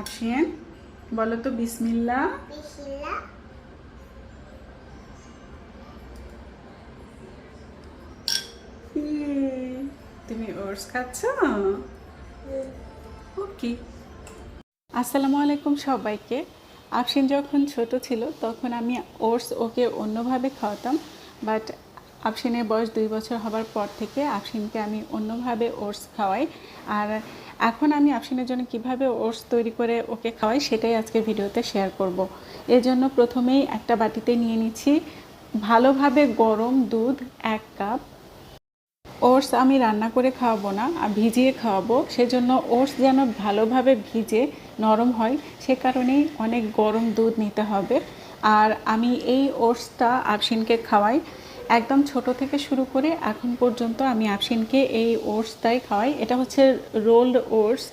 আফসিয়ান বলো তো বিসমিল্লা তুমি ওটস খাচ্ছ? ওকে। আসসালামু আলাইকুম সবাইকে। আফসিন যখন ছোট ছিল, তখন আমি ওটস ওকে অন্যভাবে খাওয়াতাম, বাট আফসিনের বয়স দুই বছর হবার পর থেকে আফসিনকে আমি অন্যভাবে ওটস খাওয়াই। আর এখন আমি আফসিনের জন্য কীভাবে ওটস তৈরি করে ওকে খাওয়াই সেটাই আজকে ভিডিওতে শেয়ার করব। এর জন্য প্রথমেই একটা বাটিতে নিয়ে নিচ্ছি ভালোভাবে গরম দুধ এক কাপ ওটস আমি রান্না করে খাওয়াবো না, আর ভিজিয়ে খাওয়াবো। সেজন্য ওটস যেন ভালোভাবে ভিজে নরম হয়, সে কারণেই অনেক গরম দুধ নিতে হবে। আর আমি এই ওটসটা আফসিনকে খাওয়াই। একদম ছোট থেকে শুরু করে এখন পর্যন্ত আমি আফসিনকে এই ওটসটাই খাওয়াই। এটা হচ্ছে রোল্ড ওটস।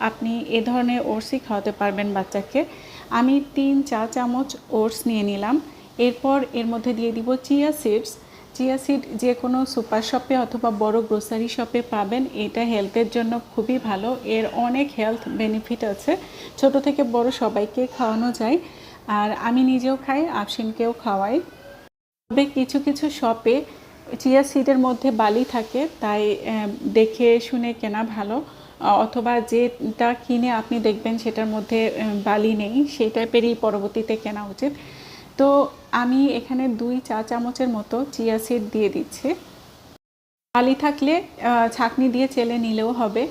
আপনি এ ধরনের ওটসই খাওয়াতে পারবেন বাচ্চাকে। আমি তিন চা চামচ ওটস নিয়ে নিলাম। এরপর এর মধ্যে দিয়ে দিব চিয়া সিডস। চিয়া সিড যে কোনো সুপার শপে অথবা বড় গ্রোসারি শপে পাবেন। এটা হেলথের জন্য খুবই ভালো। এর অনেক হেলথ বেনিফিট আছে। ছোট থেকে বড় সবাইকে খাওয়ানো যায়। আর আমি নিজেও খাই আফসিনকেও খাওয়াই। তবে কিছু কিছু শপে চিয়া সিডের মধ্যে বালি থাকে, তাই দেখে শুনে কেনা ভালো। অথবা যেটা কিনে আপনি দেখবেন সেটার মধ্যে বালি নেই, সেই টাইপেরই পরবর্তীতে কেনা উচিত। তো আমি এখানে দুই চা চামচের মতো চিয়া সিড দিয়ে দিচ্ছি। বালি থাকলে ছাঁকনি দিয়ে চেলে নিলেও হবে।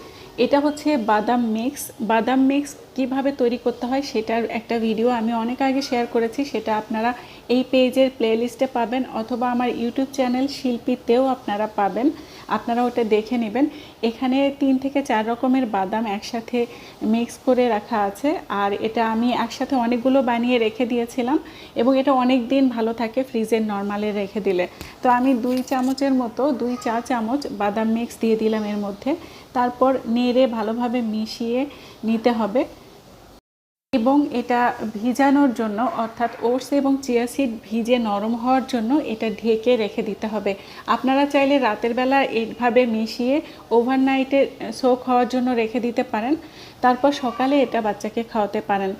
এটা হচ্ছে বাদাম মিক্স। বাদাম মিক্স কীভাবে তৈরি করতে হয় সেটার একটা ভিডিও আমি অনেক আগে শেয়ার করেছি, সেটা আপনারা এই পেজের প্লেলিস্টে পাবেন অথবা আমার ইউটিউব চ্যানেল শিল্পীতেও আপনারা পাবেন। আপনারা ওটা দেখে নেবেন। এখানে তিন থেকে চার রকমের বাদাম একসাথে মিক্স করে রাখা আছে। আর এটা আমি একসাথে অনেকগুলো বানিয়ে রেখে দিয়েছিলাম এবং এটা অনেক দিন ভালো থাকে ফ্রিজের নর্মালে রেখে দিলে। তো আমি দুই চামচের মতো, দুই চা চামচ বাদাম মিক্স দিয়ে দিলাম এর মধ্যে। তারপর নেড়ে ভালোভাবে মিশিয়ে নিতে হবে। এবং এটা ভিজানোর জন্য, অর্থাৎ ওটস এবং চিয়া সিড ভিজে নরম হওয়ার জন্য এটা ঢেকে রেখে দিতে হবে। আপনারা চাইলে রাতের বেলা এইভাবে মিশিয়ে ওভারনাইটে সোক হওয়ার জন্য রেখে দিতে পারেন। তারপর সকালে এটা বাচ্চাকে খাওয়াতে পারেন।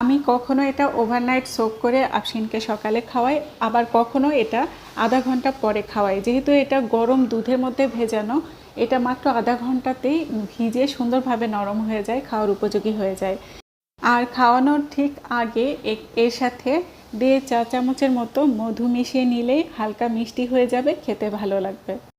আমি কখনো এটা ওভারনাইট সোক করে আফসিনকে সকালে খাওয়াই, আবার কখনো এটা আধা ঘণ্টা পরে খাওয়াই। যেহেতু এটা গরম দুধের মধ্যে ভেজানো, এটা মাত্র আধা ঘন্টাতেই ভিজে সুন্দরভাবে নরম হয়ে যায়, খাওয়ার উপযোগী হয়ে যায়। আর খাওয়ানোর ঠিক আগে এর সাথে দেড় চা চামচের মতো মধু মিশিয়ে নিলেই হালকা মিষ্টি হয়ে যাবে, খেতে ভালো লাগবে।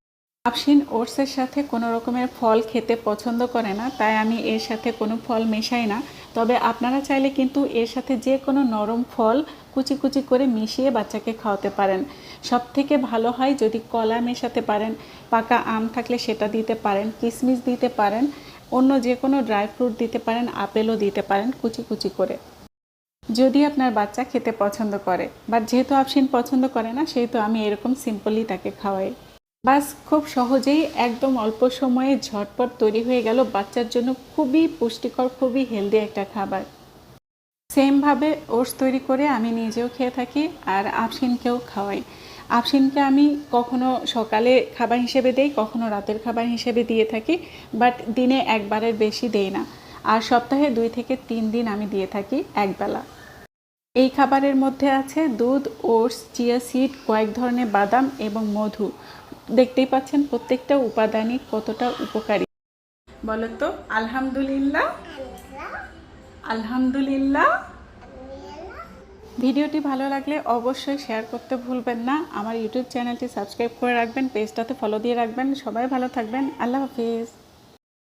আফসিন ওটসের সাথে কোনো রকমের ফল খেতে পছন্দ করে না, তাই আমি এর সাথে কোনো ফল মেশাই না। তবে আপনারা চাইলে কিন্তু এর সাথে যে কোনো নরম ফল কুচি কুচি করে মিশিয়ে বাচ্চাকে খাওয়াতে পারেন। সব থেকে ভালো হয় যদি কলা মেশাতে পারেন, পাকা আম থাকলে সেটা দিতে পারেন কিশমিশ দিতে পারেন, অন্য যে কোনো ড্রাই ফ্রুট দিতে পারেন, আপেলও দিতে পারেন কুচি কুচি করে। যদি আপনার বাচ্চা খেতে পছন্দ করে বাট যেহেতু আফসিন পছন্দ করে না, সেহেতু আমি এরকম সিম্পলি তাকে খাওয়াই। বাস খুব সহজেই একদম অল্প সময়ে ঝটপট তৈরি হয়ে গেল। বাচ্চার জন্য খুবই পুষ্টিকর, খুবই হেলদি একটা খাবার। সেমভাবে ওটস তৈরি করে আমি নিজেও খেয়ে থাকি আর আফসিনকেও খাওয়াই। আফসিনকে আমি কখনো সকালে খাবার হিসেবে দেই, কখনো রাতের খাবার হিসেবে দিয়ে থাকি বাট দিনে একবারের বেশি দেই না। আর সপ্তাহে দুই থেকে তিন দিন আমি দিয়ে থাকি একবেলা। এই খাবারের মধ্যে আছে দুধ ওটস চিয়া সিড কয়েক ধরনের বাদাম এবং মধু। দেখতেই পাচ্ছেন প্রত্যেকটা উপাদানই কতটা উপকারী। বলো তো আলহামদুলিল্লাহ আলহামদুলিল্লাহ। ভিডিওটি ভালো লাগলে অবশ্যই শেয়ার করতে ভুলবেন না। আমার ইউটিউব চ্যানেলটি সাবস্ক্রাইব করে রাখবেন পেজটাতে ফলো দিয়ে রাখবেন। সবাই ভালো থাকবেন। আল্লাহ হাফিজ।